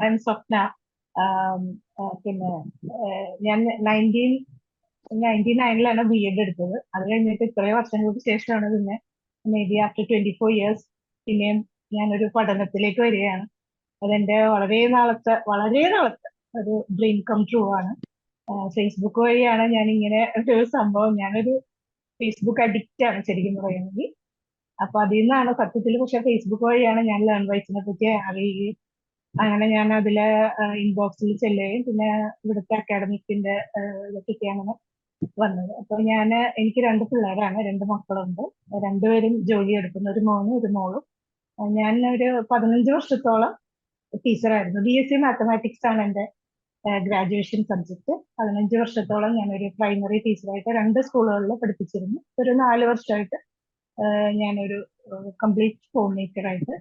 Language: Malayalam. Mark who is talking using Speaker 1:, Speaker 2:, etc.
Speaker 1: ഐ എം സ്വപ്ന പിന്നെ ഞാൻ നയന്റീൻ നയന്റി നയനിലാണ് ബി എഡ് എടുത്തത്. അത് കഴിഞ്ഞിട്ട് ഇത്രയും വർഷങ്ങൾക്ക് ശേഷമാണ് പിന്നെ maybe after twenty four years പിന്നെയും ഞാനൊരു പഠനത്തിലേക്ക് വരികയാണ്. അതെന്റെ വളരെ നാളത്തെ വളരെ നാളത്തെ ഒരു ഡ്രീം കം ട്രൂ ആണ്. ഫേസ്ബുക്ക് വഴിയാണ് ഞാൻ ഇങ്ങനെ ഒരു സംഭവം ഞാനൊരു ഫേസ്ബുക്ക് അഡിക്റ്റ് ആണ് ശരിക്കും പറയുന്നത്. അപ്പൊ അതിൽ നിന്നാണ് സത്യത്തിൽ പക്ഷെ ഫേസ്ബുക്ക് വഴിയാണ് ഞാൻ ലേൺ വൈസിനെ പറ്റി അറിയുകയും അങ്ങനെ ഞാൻ അതിലെ ഇൻബോക്സിൽ ചെല്ലുകയും പിന്നെ ഇവിടുത്തെ അക്കാഡമിക്കിന്റെ ഇതൊക്കെ അങ്ങനെ വന്നത്. അപ്പൊ ഞാൻ എനിക്ക് രണ്ട് പിള്ളേരാണ് രണ്ട് മക്കളുണ്ട്. രണ്ടുപേരും ജോലി എടുക്കുന്ന ഒരു മോനും ഒരു മോളും. ഞാൻ ഒരു പതിനഞ്ച് വർഷത്തോളം ടീച്ചറായിരുന്നു. ബി എസ് സി മാത്തമാറ്റിക്സ് ആണ് എന്റെ ഗ്രാജുവേഷൻ സബ്ജക്ട് പതിനഞ്ച് വർഷത്തോളം ഒരു പ്രൈമറി ടീച്ചറായിട്ട് രണ്ട് സ്കൂളുകളിൽ പഠിപ്പിച്ചിരുന്നു. ഒരു നാല് വർഷമായിട്ട് ഞാനൊരു കംപ്ലീറ്റ് കോർഡിനേറ്റർ മേക്കറായിട്ട്